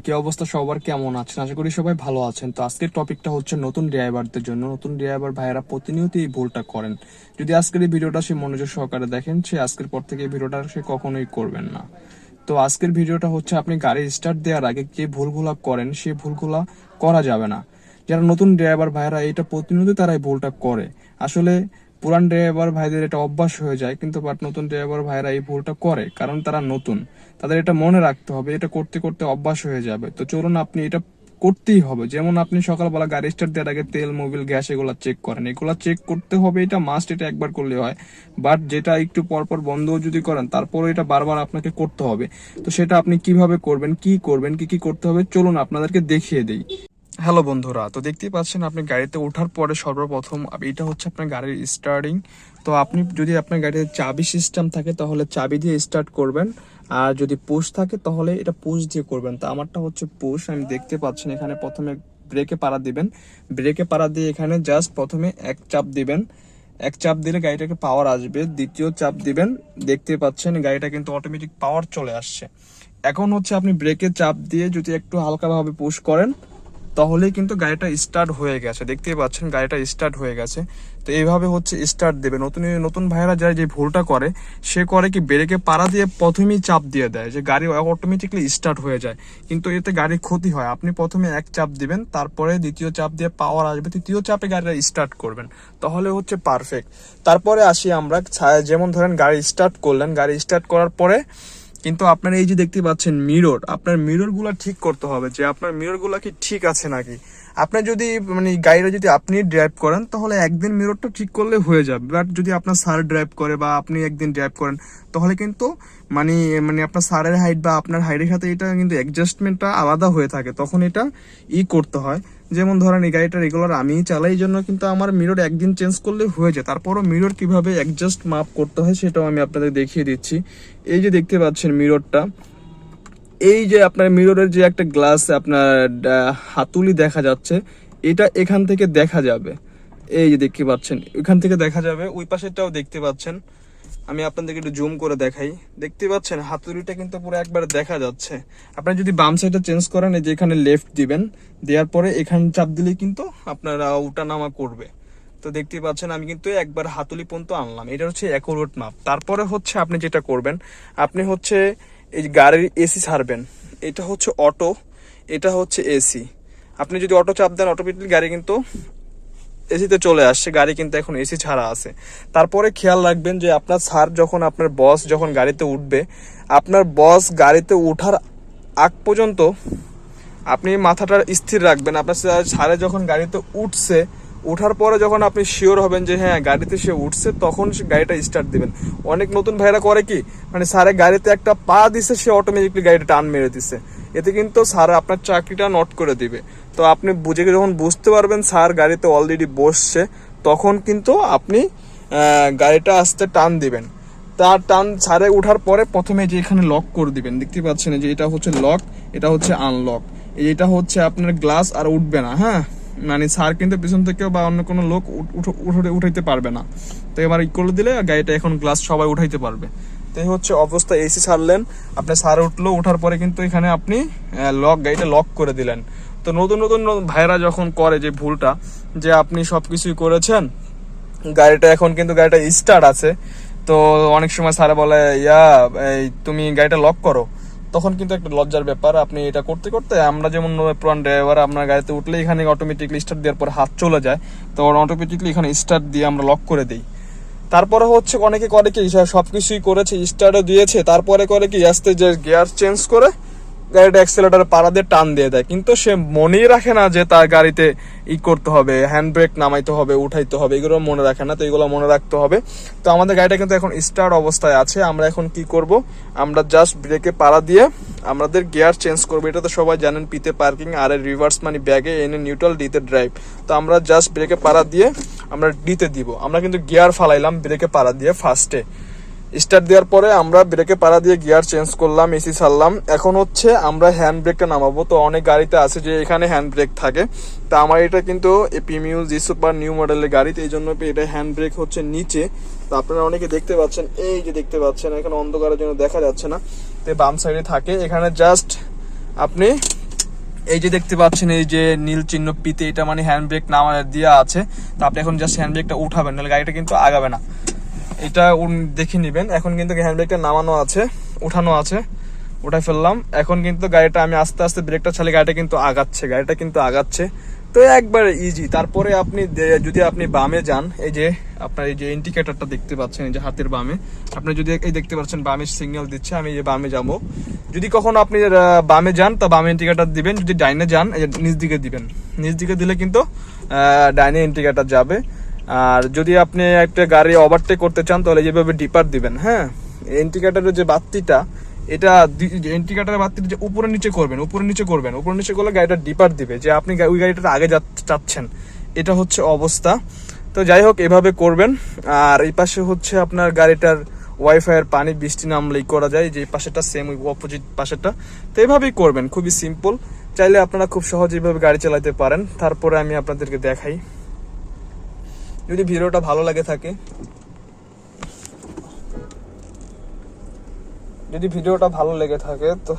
কি অবস্থা? সবার কেমন আছেন? আশা করি সবাই ভালো আছেন। তো আজকের টপিকটা হচ্ছে নতুন ড্রাইভারদের জন্য। নতুন ড্রাইভার ভাইয়েরা প্রতিনিয়ত এই ভুলটা করেন। যদি আজকের এই ভিডিওটা সে মনোযোগ সহকারে দেখেন, সে আজকের পর থেকে এই ভিডিওটা সে কখনোই করবেন না। তো আজকের ভিডিওটা হচ্ছে আপনি গাড়ি স্টার্ট দেওয়ার আগে যে ভুলগুলা করেন সেই ভুলগুলা করা যাবে না। যারা নতুন ড্রাইভার ভাইয়েরা, এটা প্রতিনিয়ত তারা এই ভুলটা করে। আসলে পুরান ড্রাইভার ভাইদের এটা অভ্যাস হয়ে যায়, কিন্তু বাট নতুন ড্রাইভার ভাইরা এই ভুলটা করে, কারণ তারা নতুন। তাদের এটা মনে রাখতে হবে, এটা করতে করতে অভ্যাস হয়ে যাবে। তো চলুন আপনি এটা করতেই হবে। যেমন আপনি সকালবেলা গাড়ি স্টার্ট দেওয়ার আগে তেল মোবিল গ্যাস এগুলা চেক করেন। এগুলো চেক করতে হবে, এটা মাস্ট এটা একবার করলে হয়। বাট যেটা একটু পরপর বন্ধ যদি করেন তারপরে এটা বারবার আপনাকে করতে হবে। তো সেটা আপনি কীভাবে করবেন, কি করবেন, কি কি করতে হবে, চলুন আপনাদেরকে দেখিয়ে দেই। হ্যালো বন্ধুরা, তো দেখতেই পাচ্ছেন আপনি গাড়িতে ওঠার পরে সর্বপ্রথম এটা হচ্ছে আপনার গাড়ির স্টার্টিং তো আপনি যদি আপনার গাড়িতে চাবি সিস্টেম থাকে, তাহলে চাবি দিয়ে স্টার্ট করবেন। আর যদি পুশ থাকে, তাহলে এটা পুশ দিয়ে করবেন। তো আমারটা হচ্ছে পুশ আমি দেখতে পাচ্ছেন এখানে প্রথমে ব্রেকে পাড়া দিবেন। ব্রেকে পাড়া দিয়ে এখানে জাস্ট প্রথমে এক চাপ দিবেন। এক চাপ দিলে গাড়িটাকে পাওয়ার আসবে। দ্বিতীয় চাপ দিবেন, দেখতে পাচ্ছেন গাড়িটা কিন্তু অটোমেটিক পাওয়ার চলে আসছে। এখন হচ্ছে আপনি ব্রেকে চাপ দিয়ে যদি একটু হালকাভাবে পুশ করেন তাহলেই কিন্তু গাড়িটা স্টার্ট হয়ে গেছে। দেখতেই পাচ্ছেন, গাড়িটা স্টার্ট হয়ে গেছে। তো এইভাবে হচ্ছে স্টার্ট দেবে। নতুন নতুন ভাইরা যারা যে ভুলটা করে, সে করে কি ব্রেকে পাড়া দিয়ে প্রথমেই চাপ দিয়ে দেয় যে গাড়ি অটোমেটিকলি স্টার্ট হয়ে যায়। কিন্তু এতে গাড়ির ক্ষতি হয়। আপনি প্রথমে এক চাপ দিবেন, তারপরে দ্বিতীয় চাপ দিয়ে পাওয়ার আসবে, তৃতীয় চাপে গাড়িটা স্টার্ট করবেন। তাহলে হচ্ছে পারফেক্ট তারপরে আসি আমরা যেমন ধরেন গাড়ি স্টার্ট করলেন, গাড়ি স্টার্ট করার পরে কিন্তু আপনার এই যে দেখতে পাচ্ছেন মিরর আপনার মিররগুলা ঠিক করতে হবে যে আপনার মিররগুলা কি ঠিক আছে নাকি? আপনার যদি মানে গাড়িটা যদি আপনি ড্রাইভ করেন, তাহলে একদিন মিররটা ঠিক করলে হয়ে যাবে। বাট যদি আপনার স্যার ড্রাইভ করে বা আপনি একদিন ড্রাইভ করেন, তাহলে কিন্তু মানে মানে আপনার স্যারের হাইট বা আপনার হাইটের সাথে এটা কিন্তু অ্যাডজাস্টমেন্টটা আলাদা হয়ে থাকে। তখন এটা ই করতে হয়। যেমন ধরেন, এই গাড়িটা রেগুলার আমি চালাই জন্য কিন্তু আমার মিরর একদিন চেঞ্জ করলে হয়ে যায়। তারপরও মিরর কীভাবে অ্যাডজাস্ট মাপ করতে হয় সেটাও আমি আপনাদের দেখিয়ে দিচ্ছি। এই যে দেখতে পাচ্ছেন মিররটা এই যে আপনার মিররের যে একটা গ্লাস আপনার হাতুলি দেখা যাচ্ছে, এটা এখান থেকে দেখা যাবে। এই যে দেখতে পাচ্ছেন, এখান থেকে দেখা যাবে। ওই পাশেরটাও দেখতে পাচ্ছেন। আমি আপনাদেরকে একটু জুম করে দেখাই। দেখতে পাচ্ছেন, হাতুড়িটা কিন্তু পুরো একবার দেখা যাচ্ছে। আপনি যদি বাম সাইডটা চেঞ্জ করেন, এই যে এখানে লেফট দিবেন, দেওয়ার পরে এখানে চাপ দিলেই কিন্তু আপনার উঠা নামা করবে। তো দেখতে পাচ্ছেন, আমি কিন্তু একবার হাতুলি পর্যন্ত আনলাম। এটা হচ্ছে অ্যাকুরেট মাপ তারপরে হচ্ছে আপনি যেটা করবেন, আপনি হচ্ছে এই গাড়ির এসি ছাড়বেন। এটা হচ্ছে অটো এটা হচ্ছে এসি আপনি যদি অটো চাপ দেন অটোমেটিক গাড়ি কিন্তু এসিতে চলে আসছে, গাড়ি কিন্তু এখন এসি ছাড়া আছে। তারপরে খেয়াল রাখবেন যে আপনার স্যার যখন আপনার বস যখন গাড়িতে উঠবে, আপনার বস গাড়িতে ওঠার আগ পর্যন্ত আপনি মাথাটা স্থির রাখবেন। আপনার স্যারে যখন গাড়িতে উঠছে ওঠার পরে যখন আপনি শিওর হবেন যে হ্যাঁ গাড়িতে সে উঠছে, তখন সে গাড়িটা স্টার্ট দিবেন। অনেক নতুন ভাইরা করে কি মানে স্যারে গাড়িতে একটা পা দিছে, সে অটোমেটিকলি গাড়িটা টান মেরে দিছে। এতে কিন্তু স্যার আপনার চাকরিটা নট করে দিবে। তো আপনি বুঝে যখন বুঝতে পারবেন স্যার গাড়িতে অলরেডি বসছে, তখন কিন্তু আপনি গাড়িটা আস্তে টান দিবেন। তার টান ছাড়ে ওঠার পরে প্রথমে যে এখানে লক করে দিবেন, দেখতে পাচ্ছেন যে এটা হচ্ছে লক এটা হচ্ছে আনলক এটা হচ্ছে আপনার গ্লাস আর উঠবে না হ্যাঁ? মানে স্যার কিন্তু পিছন থেকেও বা অন্য কোনো লোক উঠ- উঠ- উঠ- উঠাইতে পারবে না। তো এবার ই করে দিলে গাড়িটা এখন গ্লাস সবাই উঠাইতে পারবে। তো এই হচ্ছে অবস্থা, এসি ছাড়লেন, আপনি স্যার উঠল ওঠার পরে কিন্তু এখানে আপনি লক গাড়িটা লক করে দিলেন। তো নতুন নতুন ভাইরা যখন করে যে ভুলটা, যে আপনি সবকিছুই করেছেন, গাড়িটা এখন কিন্তু গাড়িটা স্টার্ট আছে, তো অনেক সময় স্যারে বলে, ইয়া, এই তুমি গাড়িটা লক করো। তখন কিন্তু একটা লজ্জার ব্যাপার, আপনি এটা করতে করতে আমরা যেমন পুরান ড্রাইভার আপনার গাড়িতে উঠলে এখানে অটোমেটিকলি স্টার্ট দেওয়ার পর হাত চলে যায়, তো অটোমেটিকলি এখানে স্টার্ট দিয়ে আমরা লক করে দিই। তারপরে হচ্ছে অনেকে করে কি সব কিছুই করেছে স্টার্টও দিয়েছে। তারপরে করে কি, আস্তে যে গিয়ার চেঞ্জ করে গাড়িটা অ্যাক্সেলেটার পাড়া দিয়ে টান দিয়ে দেয়। কিন্তু সে মনেই রাখে না যে তার গাড়িতে ই করতে হবে হ্যান্ড ব্রেক নামাইতে হবে, উঠাইতে হবে, এগুলো মনে রাখে না, তো এগুলো মনে রাখতে হবে। তো আমাদের গাড়িটা কিন্তু এখন স্টার্ট অবস্থায় আছে, আমরা এখন কি করব? আমরা জাস্ট ব্রেকে পাড়া দিয়ে আমাদের গিয়ার চেঞ্জ করব। এটা তো সবাই জানেন পিতে পার্কিং আর রিভার্স মানে ব্যাগে এনে নিউট্রাল ডিতে ড্রাইভ তো আমরা জাস্ট ব্রেকে পাড়া দিয়ে আমরা ডিতে দিব। আমরা কিন্তু গিয়ার ফালাইলাম ব্রেকে পাড়া দিয়ে ফার্স্টে স্টার্ট দেওয়ার পরে আমরা ব্রেকে পাড়া দিয়ে গিয়ার চেঞ্জ করলাম এসি ছাড়লাম। এখন হচ্ছে আমরা হ্যান্ড ব্রেকটা নামাবো। তো অনেক গাড়িতে আছে যে এখানে হ্যান্ড ব্রেক থাকে। তা আমার এটা কিন্তু প্রিমিউ জি সুপার নিউ মডেলের গাড়িতে এই জন্য এটা হ্যান্ড ব্রেক হচ্ছে নিচে। তো আপনারা অনেকে দেখতে পাচ্ছেন, এই যে দেখতে পাচ্ছেন, এখানে অন্ধকারের জন্য দেখা যাচ্ছে না। তো বাম সাইডে থাকে। এখানে জাস্ট আপনি এই যে দেখতে পাচ্ছেন, এই যে নীল চিহ্ন পিতে এটা মানে হ্যান্ড ব্রেক নামা দেওয়া আছে। তো আপনি এখন জাস্ট হ্যান্ড ব্রেকটা উঠাবেন, নাহলে গাড়িটা কিন্তু আগাবে না। এটা দেখে নিবেন। এখন কিন্তু হ্যান্ড ব্রেকটা নামানো আছে, উঠানো আছে, উঠাই ফেললাম। এখন কিন্তু গাড়িটা আমি আস্তে আস্তে ব্রেকটা ছাড়লে গাড়িটা কিন্তু আগাচ্ছে, গাড়িটা কিন্তু আগাচ্ছে। তো একবার ইজি তারপরে আপনি যদি আপনি বামে যান, এই যে আপনার এই যে ইন্ডিকেটারটা দেখতে পাচ্ছেন, এই যে হাতের বামে। আপনি যদি এই দেখতে পাচ্ছেন বামে সিগন্যাল দিচ্ছে, আমি যে বামে যাব। যদি কখনো আপনি বামে যান, তা বামে ইন্ডিকেটার দিবেন। যদি ডাইনে যান, এই নিচ দিকে দিবেন। নিচ দিকে দিলে কিন্তু ডাইনে ইন্ডিকেটর যাবে। আর যদি আপনি একটা গাড়ি ওভারটেক করতে চান, তাহলে যেভাবে ডিপার দিবেন হ্যাঁ? ইন্ডিকেটরের যে বাতিটা, এটা ইন্ডিকেটরের বাতিটা যে উপরে নিচে করবেন, উপরে নিচে করবেন, উপরে নিচে করলে গাড়িটা ডিপার দিবে, যে আপনি ওই গাড়িটার আগে যাচ্ছেন এটা হচ্ছে অবস্থা। তো যাই হোক, এভাবে করবেন। আর এই পাশে হচ্ছে আপনার গাড়িটার ওয়াইফাই এর পানি বৃষ্টি নামলেই করা যায়, যে পাশেটা সেম ওই অপোজিট পাশেটা তো এভাবেই করবেন, খুবই সিম্পল চাইলে আপনারা খুব সহজে এইভাবে গাড়ি চালাতে পারেন। তারপরে আমি আপনাদেরকে দেখাই। যদি ভিডিওটা ভালো লাগে থাকে। যদি ভিডিওটা ভালো লেগে থাকে তো